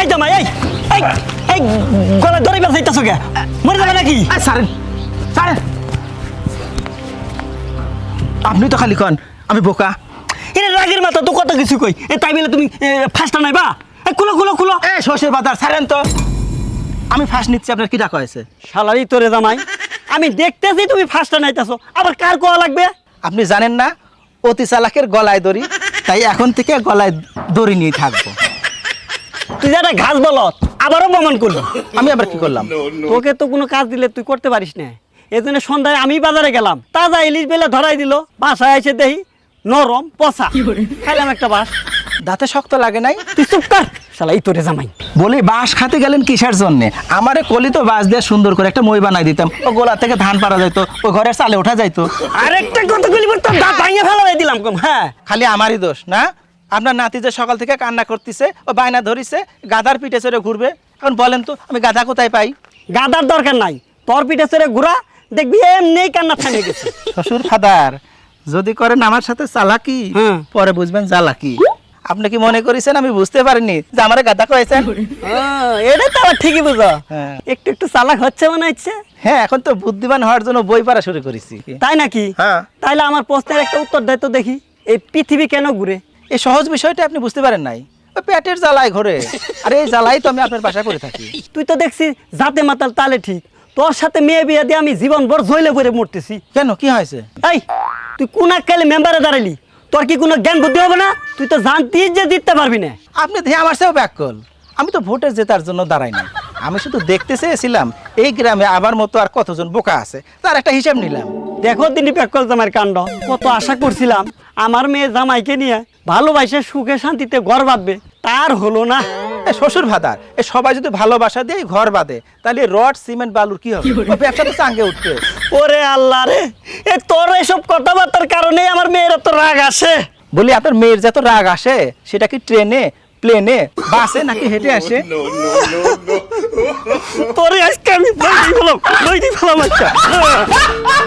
এই জামাই এই এই এই গলা ধরে বের যাইতাছ কে? মরে যাবে নাকি? সারেন সারেন। আপনি তো খালি কন আমি বোকা। এর রাগের মাথা তো কত কিছু কই? এ তাই বলে তুমি ফার্স্টটা নাই বা খুলো খুলো খুলো। এ শ্বশুর বাজার সারেন তো। আমি ফার্স্ট নিচ্ছি আপনার কি ডাকা হয়েছে? শালারি তোরে জামাই। আমি দেখতেছি তুমি ফার্স্টটা নাইতাছো। আবার কার কোয়া লাগবে? আপনি জানেন না অতি চালাকের গলায় দড়ি তাই এখন থেকে গলায় দড়ি নিয়ে থাকব। তুই যারা ঘাস বলত আবারও বমন করল। আমি আবার কি করলাম? তোকে তো কোনো কাজ দিলে তুই করতে পারিস না। এই জন্য সন্ধ্যায় আমি বাজারে গেলাম। তাজা ইলিশ বেলা ধরাই দিল। বাসায় এসে দেখি নরম পচা। খাইলাম একটা বাস। দাঁতে শক্ত লাগে নাই? তুই চুপ কর। শালা এই তোরে জামাই। বলি বাঁশ খাতে গেলেন কিসের জন্যে? আমারে কলি তো বাঁশ দিয়ে সুন্দর করে একটা মই বানাই দিতাম। ও গোলা থেকে ধান পারা যাইতো ও ঘরের চালে ওঠা যাইতো। আরেকটা কথা গুলি বলতো দাঁত ভাঙিয়ে ফেলাই দিলাম কম হ্যাঁ। খালি আমারই দোষ না? আপনার নাতি যে সকাল থেকে কান্না করতেছে ও বায়না ধরিছে গাধার পিঠে চড়ে ঘুরবে। এখন বলেন তো আমি গাধা কোথায় পাই? গাদার দরকার নাই তোর পিঠে চড়ে ঘুরা দেখবি এমনি কান্না থামে গেছে। শ্বশুর ফাদার যদি করেন আমার সাথে চালাকি হুম। পরে বুঝবেন জ্বালাকি। আপনি কি মনে করেছেন? আমি বুঝতে পারিনি। যে আমার গাধা কয়েছেন এটা তো আবার ঠিকই বুঝো। হ্যাঁ। একটু একটু চালাক হচ্ছে মনে হচ্ছে? হ্যাঁ এখন তো বুদ্ধিমান হওয়ার জন্য বই পড়া শুরু করেছি। তাই নাকি? হ্যাঁ। তাইলে আমার প্রশ্নের একটা উত্তর দেয় তো দেখি। এই পৃথিবী কেন ঘুরে? এই সহজ বিষয়টা আপনি বুঝতে পারেন নাই। পেটের জ্বালায় ঘরে। আর এই জ্বালাই তো আমি আপনার বাসায় করে থাকি। তুই তো দেখছিস জাতে মাতাল তালে ঠিক। তোর সাথে মেয়ে বিয়ে দিয়ে আমি জীবন ভর জইলে করে মরতেছি। কেন? কি হয়েছে? এই তুই কোন কালে মেম্বারে দাঁড়ালি? তোর কি কোনো জ্ঞান বুদ্ধি হবে না? তুই তো জানতিস যে জিততে পারবি না। আপনি ধেয়ে আমার সেও ব্যাকল। আমি তো ভোটের জেতার জন্য দাঁড়াই নাই আমি শুধু দেখতে চেয়েছিলাম এই গ্রামে আমার মতো আর কতজন বোকা আছে তার একটা হিসাব নিলাম। দেখো তিনি পেকল জামাইয়ের কাণ্ড। কত আশা করছিলাম আমার মেয়ে জামাইকে নিয়ে ভালোবাসে সুখে শান্তিতে ঘর বাঁধবে। তার হলো না। এ শ্বশুর ভাতার এ সবাই যদি ভালোবাসা দিয়ে ঘর বাঁধে তাহলে রড সিমেন্ট বালুর কি হবে? ব্যবসা তো চাঙ্গে উঠবে। ওরে আল্লাহ রে। এ তোর এসব কথাবার্তার কারণেই আমার মেয়ের এত রাগ আসে। বলি আপনার মেয়ের যে এত রাগ আসে সেটা কি ট্রেনে প্লেনে বাসে নাকি হেঁটে আসে? তোরে আজকে আমি বই দিয়ে ফেলাম বই দিয়ে ফেলাম আচ্ছা